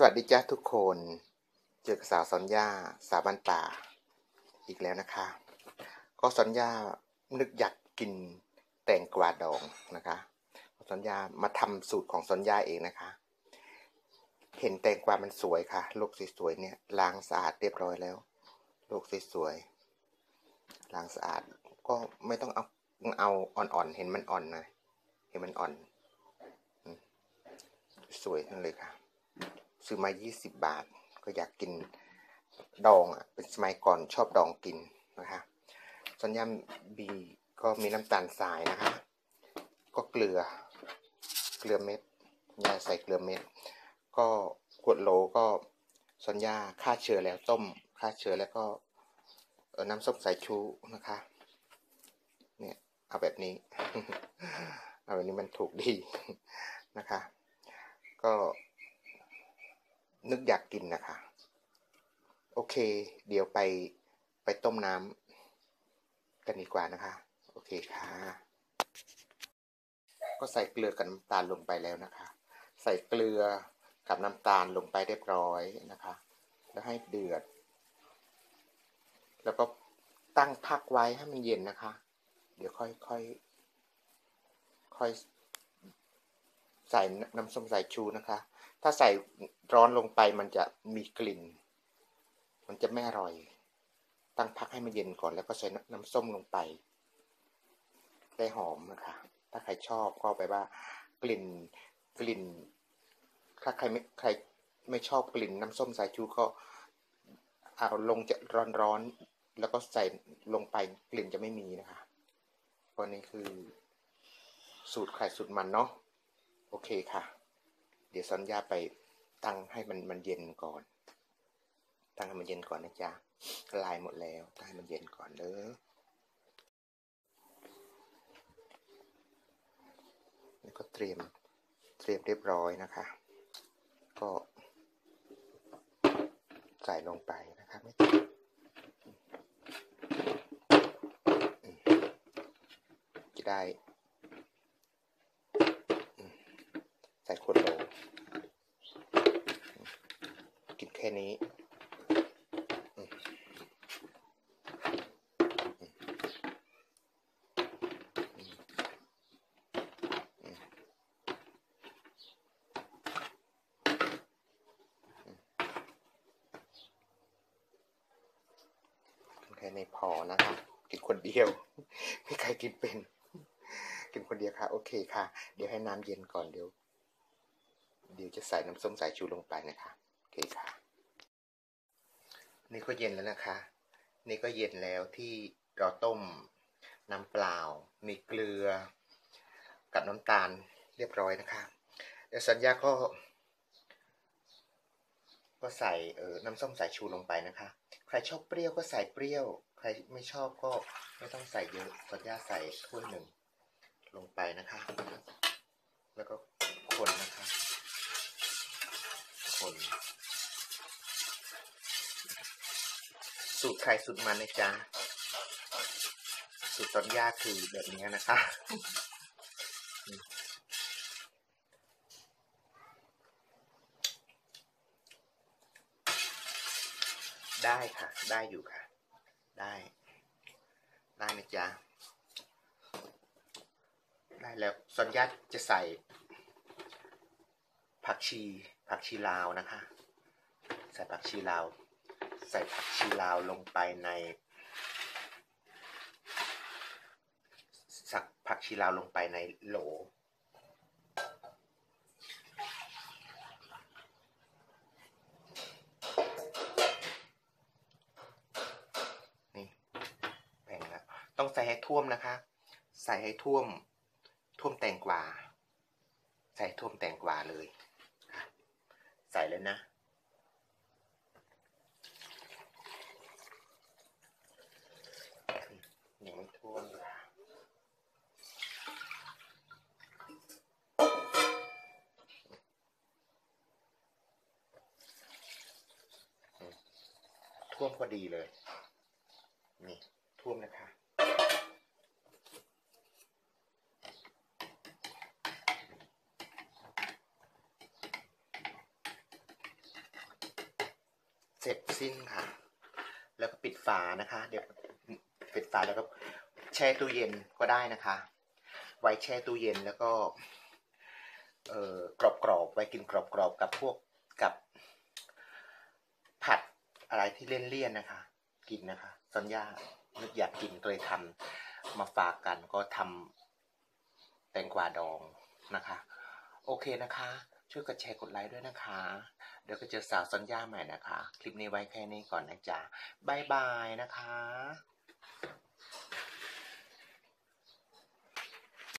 สวัสดีจ้าทุกคน เจอกับสาวสัญญาสาวบ้านป่า อีกแล้วนะคะ ก็สัญญานึกอยากกินแตงกวาดองนะคะสัญญามาทำสูตรของสัญญาเองนะคะ เห็นแตงกวามันสวยค่ะโลกสวยๆเนี่ยล้างสะอาดเรียบร้อยแล้วโลกสวยๆล้างสะอาด ก็ไม่ต้องเอาเอาอ่อนๆเห็นมันอ่อนนะเห็นมันอ่อน สวยทั้งเลยค่ะ ซื้อมา 20 บาท ก็อยากกินดองอะเป็นสมัยก่อนชอบดองกินนะคะสัญญาบีก็มีน้ำตาลทรายนะคะ ก็เกลือเกลือเม็ดยาใส่เกลือเม็ด ก็ขวดโหลก็สัญญาฆ่าเชื้อแล้วต้มฆ่าเชื้อแล้วก็น้ำส้มสายชูนะคะ เนี่ยเอาแบบนี้ เอาแบบนี้มันถูกดีนะคะ ก็ นึกอยากกินนะคะ โอเค เดี๋ยวไปไปต้มน้ำกันดีกว่านะคะ โอเคค่ะ ก็ใส่เกลือกับน้ำตาลลงไปแล้วนะคะ ใส่เกลือกับน้ำตาลลงไปเรียบร้อยนะคะ แล้วให้เดือด แล้วก็ตั้งพักไว้ให้มันเย็นนะคะ เดี๋ยวค่อยค่อยค่อย ใส่น้ำส้มสายชูนะคะ ถ้าใส่ร้อนลงไปมันจะมีกลิ่น มันจะไม่อร่อย ตั้งพักให้มันเย็นก่อนแล้วก็ใส่น้ำส้มลงไป ได้หอมนะคะ ถ้าใครชอบก็ไปว่ากลิ่นกลิ่น ถ้าใครไม่ใครไม่ชอบกลิ่นน้ำส้มสายชูก็เอาลงจะร้อนๆแล้วก็ใส่ลงไปกลิ่นจะไม่มีนะคะเพราะนี่คือสูตรใครสูตรมันเนาะ โอเคค่ะ เดี๋ยวสัญญาไปตั้งให้มันมันเย็นก่อน ตั้งให้มันเย็นก่อนนะจ๊ะลายหมดแล้ว ตั้งให้มันเย็นก่อนเด้อแล้วก็เตรียมเตรียมเรียบร้อยนะคะ ก็ใส่ลงไปนะคะไม่ต้องจะได้อืมใส่ขวดโหลกิน แค่นี้ แค่ในพอนะคะกินคนเดียว ไม่ใครกินเป็น กินคนเดียวค่ะ โอเคค่ะ เดี๋ยวให้น้ำเย็นก่อนเดี๋ยว เดี๋ยวจะใส่น้ำส้มสายชูลงไปนะคะ โอเคค่ะ นี่ก็เย็นแล้วนะคะ นี่ก็เย็นแล้วที่เราต้มน้ำเปล่า มีเกลือ กับน้ำตาลเรียบร้อยนะคะเดี๋ยวสัญญาก็ ก็ใส่เออน้ำส้มสายชูลงไปนะคะ ใครชอบเปรี้ยวก็ใส่เปรี้ยว ใครไม่ชอบก็ไม่ต้องใส่เยอะสัญญาใส่ถ้วยหนึ่งลงไปนะคะ แล้วก็คนนะคะ คน สูตรใครสูตรมันนะจ๊ะสูตรสัญญาคือแบบนี้นะคะได้ค่ะ ได้อยู่ค่ะ ได้ ได้นะจ๊ะ ได้แล้วสัญญาจะใส่ ผักชี ผักชีลาวนะคะ ใส่ผักชีลาว ใส่ผักชีลาวลงไปในสักผักชีลาวลงไปในโหล นี่แบ่งแล้วต้องใส่ให้ท่วมนะคะ ใส่ให้ท่วม ท่วมแตงกวา ใส่ท่วมแตงกวาเลย ใส่แล้วนะ ท่วมพอดีเลย นี่ท่วมนะคะ เสร็จสิ้นค่ะ แล้วก็ปิดฝานะคะ เดี๋ยวปิดฝาแล้วก็แช่ตู้เย็นก็ได้นะคะ ไว้แช่ตู้เย็นแล้วก็ เอ่อกรอบๆไว้กินกรอบๆกับพวกกับ อะไรที่เลี่ยนๆนะคะ กินนะคะ สัญญานึกอยากกินก็เลยทำมาฝากกันก็ทำแตงกวาดองนะคะ โอเคนะคะ ช่วยกดแชร์กดไลค์ด้วยนะคะ เดี๋ยวก็เจอสาวสัญญาใหม่นะคะ คลิปนี้ไว้แค่นี้ก่อนนะจ๊ะบายบายนะคะ